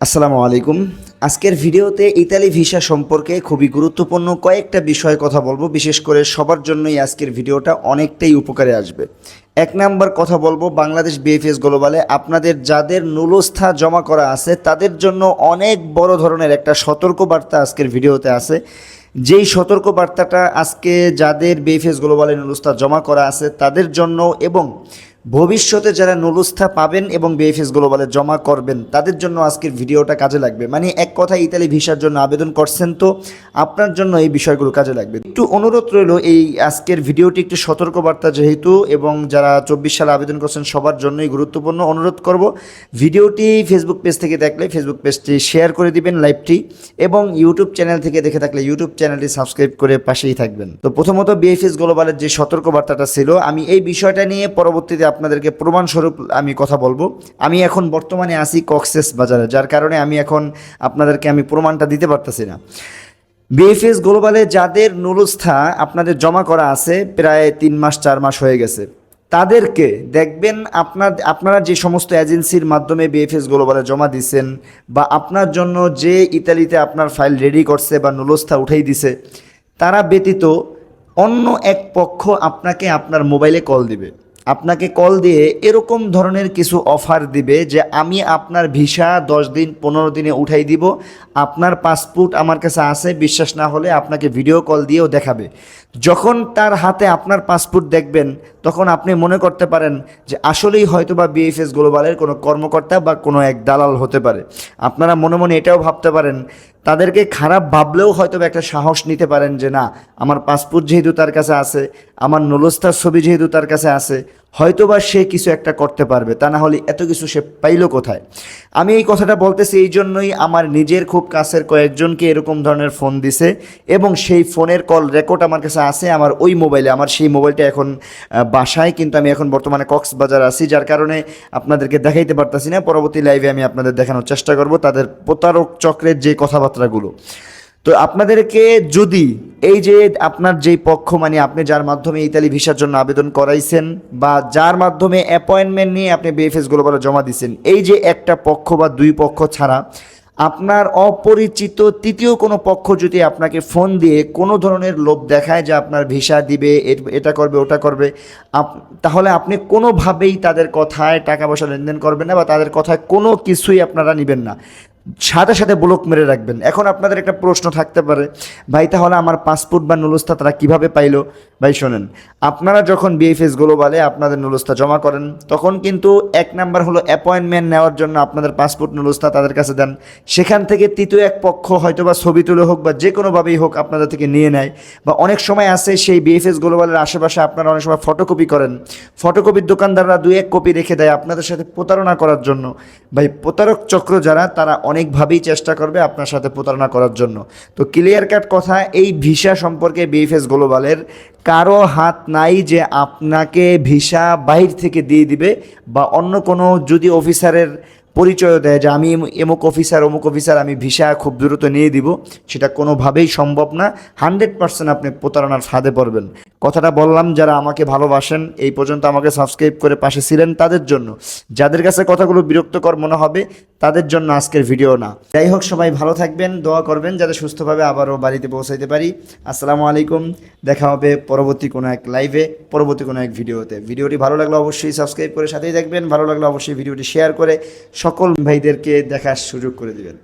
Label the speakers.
Speaker 1: আসসালামু আলাইকুম। আজকের ভিডিওতে ইতালি ভিসা সম্পর্কে খুবই গুরুত্বপূর্ণ কয়েকটা বিষয়ে কথা বলব। বিশেষ করে সবার জন্যই আজকের ভিডিওটা অনেকটাই উপকারে আসবে। এক নাম্বার কথা বলব, বাংলাদেশ বিএফএস গ্লোবালে আপনাদের যাদের নুলস্থা জমা করা আছে, তাদের জন্য অনেক বড় ধরনের একটা সতর্ক বার্তা আজকের ভিডিওতে আছে। যেই সতর্ক বার্তাটা আজকে যাদের বিএফএস গ্লোবালে নুলস্থা জমা করা আছে, তাদের জন্য এবং ভবিষ্যতে যারা নুলস্থা পাবেন এবং বিএফএস গ্লোবালে জমা করবেন, তাদের জন্য আজকের ভিডিওটা কাজে লাগবে। মানে এক কথা ইতালি ভিসার জন্য আবেদন করছেন তো, আপনার জন্য এই বিষয়গুলো কাজে লাগবে। একটু অনুরোধ রইল, এই আজকের ভিডিওটি একটু সতর্কবার্তা যেহেতু এবং যারা চব্বিশ সালে আবেদন করছেন সবার জন্যই গুরুত্বপূর্ণ, অনুরোধ করব। ভিডিওটি ফেসবুক পেজ থেকে দেখলে ফেসবুক পেজটি শেয়ার করে দিবেন লাইভটি এবং ইউটিউব চ্যানেল থেকে দেখে থাকলে ইউটিউব চ্যানেলটি সাবস্ক্রাইব করে পাশেই থাকবেন। তো প্রথমত বিএফএস গ্লোবালের যে সতর্কবার্তাটা ছিল, আমি এই বিষয়টা নিয়ে পরবর্তীতে আপনাদেরকে প্রমাণস্বরূপ আমি কথা বলব। আমি এখন বর্তমানে আছি কক্সেস বাজারে, যার কারণে আমি এখন আপনাদেরকে আমি প্রমাণটা দিতে পারতেছি না। বিএফএস গ্লোবালে যাদের নুলস্থা আপনাদের জমা করা আছে, প্রায় তিন মাস, চার মাস হয়ে গেছে। তাদেরকে দেখবেন আপনার, আপনারা যে সমস্ত এজেন্সির মাধ্যমে বিএফএস গ্লোবালে জমা দিচ্ছেন বা আপনার জন্য যে ইতালিতে আপনার ফাইল রেডি করছে বা নুলস্থা উঠাই দিছে, তারা ব্যতীত অন্য এক পক্ষ আপনাকে আপনার মোবাইলে কল দিবে। আপনাকে কল দিয়ে এরকম ধরনের কিছু অফার দিবে যে আমি আপনার ভিসা দশ দিন, পনেরো দিনে উঠাই দিব। আপনার পাসপোর্ট আমার কাছে আছে, বিশ্বাস না হলে আপনাকে ভিডিও কল দিয়েও দেখাবে। যখন তার হাতে আপনার পাসপোর্ট দেখবেন, তখন আপনি মনে করতে পারেন যে আসলেই হয়তো বা বিএফএস গ্লোবালের কোনো কর্মকর্তা বা কোনো এক দালাল হতে পারে। আপনারা মনে মনে এটাও ভাবতে পারেন তাদেরকে খারাপ ভাবলেও হয়তো একটা সাহস নিতে পারেন যে না, আমার পাসপোর্ট যেহেতু তার কাছে আছে, আমার নলস্তার ছবি যেহেতু তার কাছে আছে হয়তোবা সে কিছু একটা করতে পারবে, তা না হলে এত কিছু সে পাইলো কোথায়? আমি এই কথাটা বলতেছি এই জন্যই আমার নিজের খুব কাছের কয়েকজনকে এরকম ধরনের ফোন দিছে এবং সেই ফোনের কল রেকর্ড আমার কাছে আছে আমার ওই মোবাইলে, আমার সেই মোবাইলটা এখন বাসায়, কিন্তু আমি এখন বর্তমানে কক্সবাজার আছি, যার কারণে আপনাদেরকে দেখাইতে পারতাছি না। পরবর্তী লাইভে আমি আপনাদের দেখানোর চেষ্টা করব, তাদের প্রতারক চক্রের যে কথাবার্তাগুলো। তো আপনাদেরকে যদি এই যে আপনার যেই পক্ষ মানে আপনি যার মাধ্যমে ইতালি ভিসার জন্য আবেদন করাইছেন বা যার মাধ্যমে অ্যাপয়েন্টমেন্ট নিয়ে আপনি বিএফএস গ্লোবালে জমা দিচ্ছেন এই যে একটা পক্ষ বা দুই পক্ষ ছাড়া, আপনার অপরিচিত তৃতীয় কোনো পক্ষ যদি আপনাকে ফোন দিয়ে কোনো ধরনের লোভ দেখায় যে আপনার ভিসা দিবে এটা করবে, ওটা করবে তাহলে আপনি কোনোভাবেই তাদের কথায় টাকা পয়সা লেনদেন করবেন না বা তাদের কথায় কোনো কিছুই আপনারা নেবেন না। সাথে সাথে ব্লক মেরে রাখবেন। এখন আপনাদের একটা প্রশ্ন থাকতে পারে, ভাই, তাহলে আমার পাসপোর্ট বা নুলস্থা তারা কীভাবে পাইলো? ভাই, শোনেন, আপনারা যখন বিএফএস গ্লোবালে আপনাদের নুলস্থা জমা করেন, তখন কিন্তু এক নাম্বার হলো অ্যাপয়েন্টমেন্ট নেওয়ার জন্য আপনাদের পাসপোর্ট নুলস্থা তাদের কাছে দেন। সেখান থেকে তৃতীয় এক পক্ষ হয়তো বা ছবি তুলে হোক বা যে কোনোভাবেই হোক আপনাদের থেকে নিয়ে নেয় বা অনেক সময় আসে সেই বিএফএস গ্লোবালের আশেপাশে আপনারা অনেক সময় ফটোকপি করেন। ফটোকপির দোকানদাররা দুই এক কপি রেখে দেয় আপনাদের সাথে প্রতারণা করার জন্য। ভাই, প্রতারক চক্র যারা, তারা অনেকভাবেই চেষ্টা করবে আপনার সাথে প্রতারণা করার জন্য। তো ক্লিয়ার কাট কথা, এই ভিসা সম্পর্কে বিএফএস গ্লোবালের কারও হাত নাই যে আপনাকে ভিসা বাহির থেকে দিয়ে দিবে বা অন্য কোনো যদি অফিসারের পরিচয় দেয় যে আমি এম- এমুক অফিসার, অমুক অফিসার, আমি ভিসা খুব দ্রুত নিয়ে দিব, সেটা কোনোভাবেই সম্ভব না। হান্ড্রেড পার্সেন্ট আপনি প্রতারণার ফাঁদে পড়বেন। কথাটা বললাম, যারা আমাকে ভালোবাসেন, এই পর্যন্ত আমাকে সাবস্ক্রাইব করে পাশে ছিলেন তাদের জন্য। যাদের কাছে কথাগুলো বিরক্তকর মনে হবে তাদের জন্য আজকের ভিডিও না। যাই হোক সবাই ভালো থাকবেন, দোয়া করবেন যাতে সুস্থভাবে আবারও বাড়িতে পৌঁছাইতে পারি। আসসালামু আলাইকুম, দেখা হবে পরবর্তী কোনো এক লাইভে পরবর্তী কোনো এক ভিডিওতে ভিডিওটি ভালো লাগলে অবশ্যই সাবস্ক্রাইব করে সাথেই দেখবেন ভালো লাগলে অবশ্যই ভিডিওটি শেয়ার করে সকল ভাইদেরকে দেখার সুযোগ করে দিবেন।